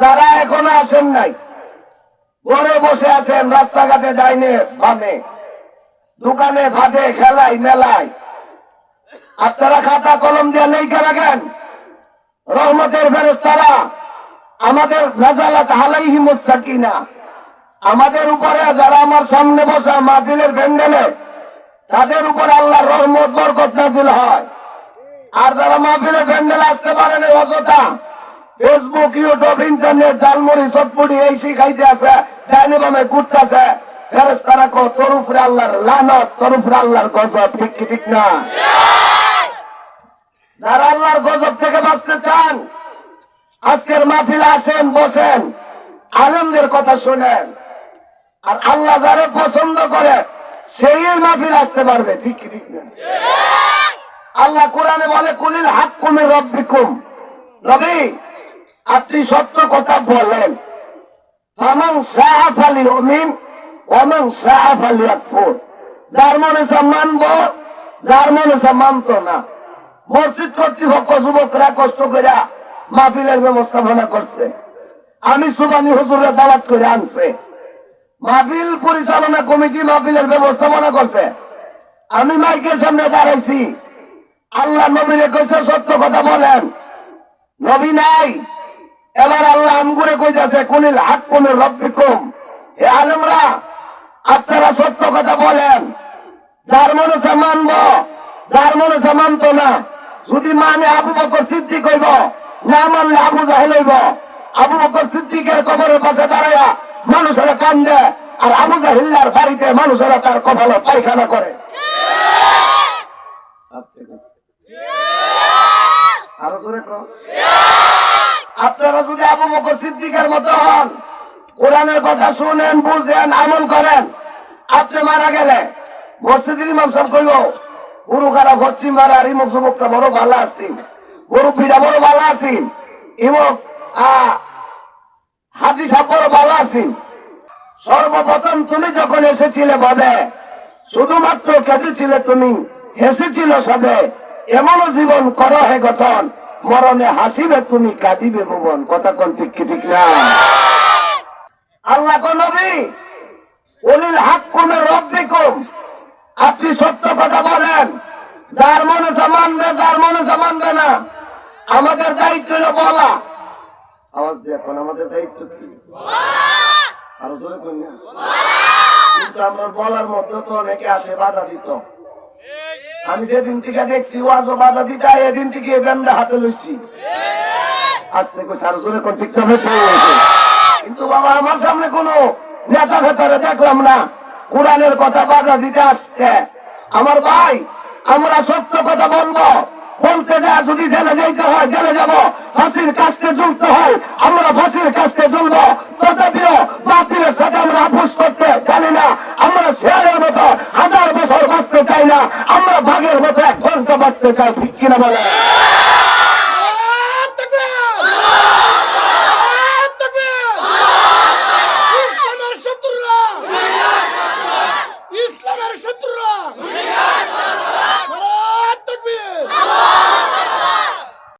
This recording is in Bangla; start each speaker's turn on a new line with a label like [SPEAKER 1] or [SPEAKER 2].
[SPEAKER 1] যারা এখনও আসেন নাই, ঘরে বসে আছেন, রাস্তাঘাটে ডাইনে ভাবে দোকানে ফাটে খেলাই মেলায়, আপনারা খাতা কলম দিয়ে লেখা রাখেন, রহমতের ফেরত তারা আমাদের ভেজালাত হালাইহি মুস্তাকিনা আমাদের উপরে যারা আমার সামনে বসা মাহফিলের প্যান্ডেলে, তাদের উপরে আল্লাহ রহমত, বরকত নাজিল হয়। আর যারা মাহফিলের প্যান্ডেলে আসতে পারেন অযথা ফেসবুক ইউটিউব ইন্টারনেট জালমুড়ি চটপুড়ি এই শিখাইতে আছে। ডাইনি বামে ঘুরতেছে। ফেরেস্তারা কো তরুফরে আল্লাহর লানত, তরুফরে আল্লাহর গজব। ঠিক কি, ঠিক না? যারা আল্লাহর গজব থেকে বাঁচতে চান, আজকের মাহফিলে আসেন, বসেন, আলেমদের কথা শুনেন। আর আল্লাহ যারে পছন্দ করে, সেই মাহফিল আসতে পারবে। ঠিক কি, ঠিক না? আল্লাহ কোরআনে বলে, কুলিল হাক কুমে রব্বিকুম। রবি আপনি সত্য কথা বলেন। ফামান সাহাফ আলী অমিন ওমান সাহাফ আলী আকফর। যার মনে মানবো, যার মনে মানতো না। মসজিদ কর্তৃপক্ষ যুবকরা কষ্ট করে মাহফিলের ব্যবস্থাপনা করছে। আমি সুবানি হুজুরের দাওয়াত করে আনছে। মাহফিল পরিচালনা কমিটি মাহফিলের ব্যবস্থাপনা করছে। আমি মাইকের সামনে দাঁড়াইছি। আল্লাহ নবীরে কইছে সত্য কথা বলেন। নবী নাই। এবার আল্লাহ আমগুরে কইতাছে কুলিল হাক কুমের রব্বিকুম। হে আলেমরা, আপনারা সত্য কথা বলেন। যার মনে সে মানব, যার মনে সে মানতো না। যদি মানে আবু বকর সিদ্দিক হইব, না মানলে আবু জাহেল হইব। আবু বকর সিদ্দিকের কবরের পাশে দাঁড়াইয়া মানুষেরা কান্দে, আর আবু জাহিল্লার বাড়িতে মানুষেরা তার কপালে পায়খানা করে। আস্তে। আপনারা যদি আবু বকর সিদ্দিকের মতো হন, কোরআনের কথা শুনেন, বুঝেন, আমল করেন, আপনি মারা গেলে মসজিদের ইমাম সাহেব গুরু খারা হচ্ছি মারা, আর বড় ভালো আছি। গরু পিঠা বড় ভালো আছি। ইমুক হাজি বড় ভালো আছি। সর্বপ্রথম তুমি যখন এসেছিলে বলে শুধুমাত্র কেঁদেছিলে তুমি, হেসেছিল সবে এমন জীবন করো হে গঠন। মরণে হাসিবে তুমি, কাঁদিবে ভুবন। কথা কোন ঠিক ঠিক না? আল্লাহ নবী অলিল হাক কোন রব দেখুম আপনি সত্য কথা বলেন। যার মনে মানবে, যার মনে মানবে না। আমাদের দায়িত্ব বলা। আওয়াজ দিয়ে এখন আমাদের দায়িত্ব কি? আরও জোরে কিন্তু আমরা বলার মধ্যে তো অনেকে আসে বাধা দিত। আমি যেদিন থেকে দেখছি ওয়াজ ও বাধা দিতে এদিন থেকে ব্যান্ডা হাতে লইছি। আজ থেকে সার জোরে কোন ঠিক কিন্তু বাবা, আমার সামনে কোনো নেতা ভেতরে দেখলাম না। কোরআনের কথা বাধা দিতে আসছে। আমার ভাই, আমরা সত্য কথা বলব। বলতে যা, যদি জেলে যাইতে হয়, জেলে যাব। ফাঁসির কাস্তে ঝুলতে হয়, আমরা ফাঁসির কাস্তে ঝুলবো। তথাপিও বাতিলের সাথে আমরা আপোষ করতে জানি না। আমরা শেয়ারের মতো হাজার বছর বাঁচতে চাই না। আমরা বাঘের মতো এক ঘণ্টা বাঁচতে ঠিক কিনা বলে?